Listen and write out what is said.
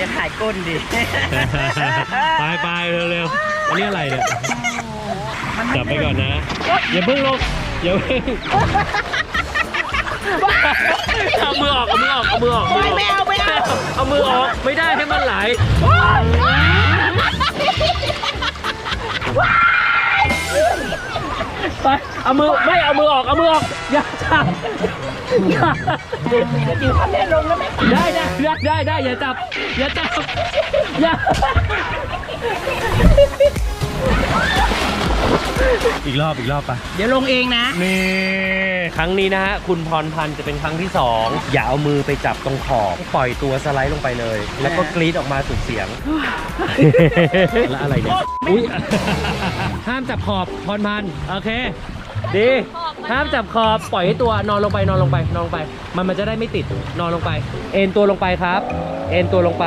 จะถ่ายก้นดิ ไปไปเร็วๆอันนี้อะไรเนี่ยจับไปก่อนนะ อย่าเพิ่งลงอย่าเพิ่งเอามือออกเอามือออกเอามือออกไม่เอาไม่เอาเอามือออกไม่ได้ให้มันไหลไปเอามือไม่เอามือออกเอามือออกอย่าจับ อย่าเดี๋ยวเขาเล่นลงแล้วไหมได้ได้ได้ได้ได้อย่าจับ อย่าจับ อย่า อีกรอบอีกรอบปะเดี๋ยวลงเองนะ นี่ครั้งนี้นะฮะคุณพรพันธ์จะเป็นครั้งที่สองอย่าเอามือไปจับตรงขอบปล่อยตัวสไลด์ลงไปเลย แล้วก็กรีดออกมาสุดเสียง แล้วอะไรเนี่ย อุ้ยห้ามจับขอบพรพันธ์โอเค ดี ห้ามจับคอปล่อยให้ตัวนอนลงไปนอนลงไปนอนลงไป มันมันจะได้ไม่ติดนอนลงไป เอ็นตัวลงไปครับ เอ็นตัวลงไป